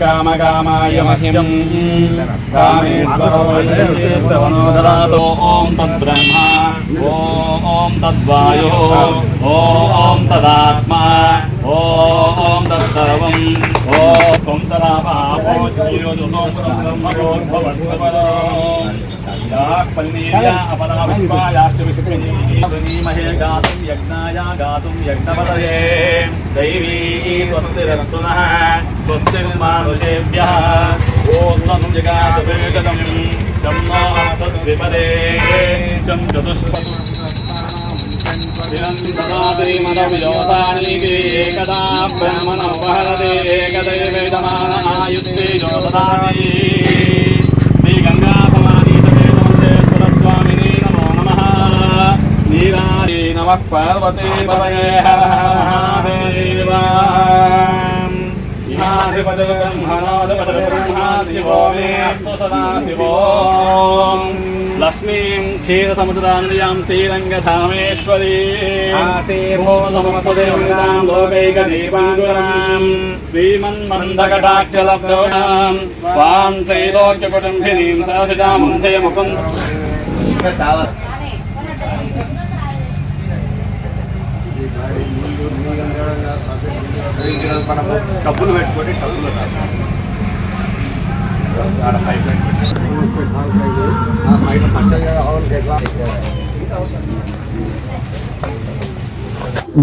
कामकामाय मह्यं कामेश्वरो ॐ तद्ब्रह्मा ॐ तद्वायो ॐ तदात्मा सर्वं ॐ तरापापोद्योदोषोमहे गातुं यज्ञाय गातुं यज्ञपदये दैवी स्वस्तिरस्तु नः स्वस्तिर्मानुषेभ्यः ॐ नं जगातुपेगदं शं नो सद्विपदे शं चतुष्पदुः एकदा ब्रह्मणोपहरते एकदैवेदमानायुस्ते जोददानि श्रीगङ्गा भवानी समेतमञ्जेश्वरस्वामिने नमो नमः नीरारी नमः पार्वती पतये हर हर महादेव లక్ష్మీం క్షీరసముద్రాన్యాం శ్రీరంగధామేశ్వరీమోదేవాం లోకైకదీపాంగురాం శ్రీమన్మందకటాక్షలబ్ధోనాం వాం త్రైలోక్యకుటుంబినీం సహసిటాముంధే ముకుంద మనం డబ్బులు పెట్టుకొని డబ్బులు ఆడ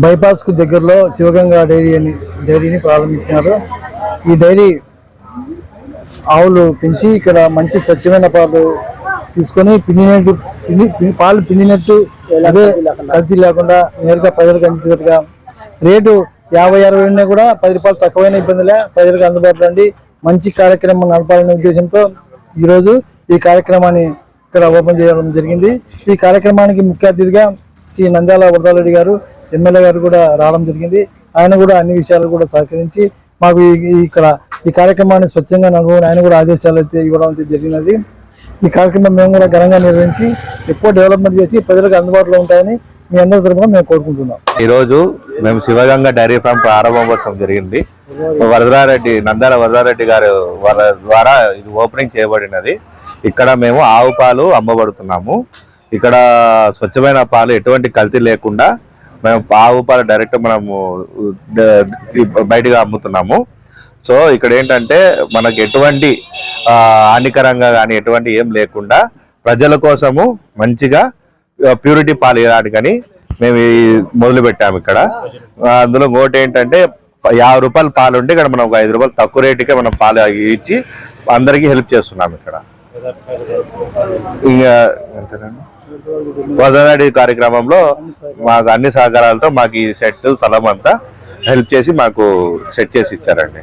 బైపాస్కు దగ్గరలో శివగంగా డైరీ అని డైరీని ప్రారంభించినారు. ఈ డైరీ ఆవులు పెంచి ఇక్కడ మంచి స్వచ్ఛమైన పాలు తీసుకొని పిండినట్టు పిండి పిండి- పాలు పిండినట్టు అదే కల్తీ లేకుండా నేరుగా ప్రజలకు అందించేట్టుగా రేటు యాభై అరవై ఉన్నా కూడా పది రూపాయలు తక్కువైన ఇబ్బందిలే. ప్రజలకు అందుబాటులో అండి మంచి కార్యక్రమం నడపాలనే ఉద్దేశంతో ఈరోజు ఈ కార్యక్రమాన్ని ఇక్కడ ఓపెన్ చేయడం జరిగింది. ఈ కార్యక్రమానికి ముఖ్య అతిథిగా శ్రీ నంద్యాల వరదారెడ్డి గారు ఎమ్మెల్యే గారు కూడా రావడం జరిగింది. ఆయన కూడా అన్ని విషయాలు కూడా సహకరించి మాకు ఇక్కడ ఈ కార్యక్రమాన్ని స్వచ్ఛంగా నడవని ఆయన కూడా ఆదేశాలు అయితే ఇవ్వడం అయితే జరిగినది. ఈ కార్యక్రమం మేము కూడా ఘనంగా నిర్వహించి ఎక్కువ డెవలప్మెంట్ చేసి ప్రజలకు అందుబాటులో ఉంటాయని మీ అందరి తరఫున మేము కోరుకుంటున్నాం. ఈరోజు మేము శివగంగ డైరీ ఫామ్ ప్రారంభోత్సవం జరిగింది. వరదారెడ్డి నందాల వరదారెడ్డి గారు వారి ద్వారా ఇది ఓపెనింగ్ చేయబడినది. ఇక్కడ మేము ఆవు పాలు అమ్మబడుతున్నాము. ఇక్కడ స్వచ్ఛమైన పాలు ఎటువంటి కల్తీ లేకుండా మేము ఆవు పాలు డైరెక్ట్ మనము బయటగా అమ్ముతున్నాము. సో ఇక్కడ ఏంటంటే మనకి ఎటువంటి హానికరంగా కానీ ఎటువంటి ఏం లేకుండా ప్రజల కోసము మంచిగా ప్యూరిటీ పాలు ఇవ్వడానికని మేము మొదలు పెట్టాము ఇక్కడ. అందులో ఇంకోటి ఏంటంటే యాభై రూపాయలు పాలు ఉంటే ఇక్కడ మనం ఒక ఐదు రూపాయలు తక్కువ రేటుకే మనం పాలు ఇచ్చి అందరికీ హెల్ప్ చేస్తున్నాం ఇక్కడ. ఇంకా వదనాడి కార్యక్రమంలో మాకు అన్ని సహకారాలతో మాకు ఈ సెట్ స్థలం అంతా హెల్ప్ చేసి మాకు సెట్ చేసి ఇచ్చారండి.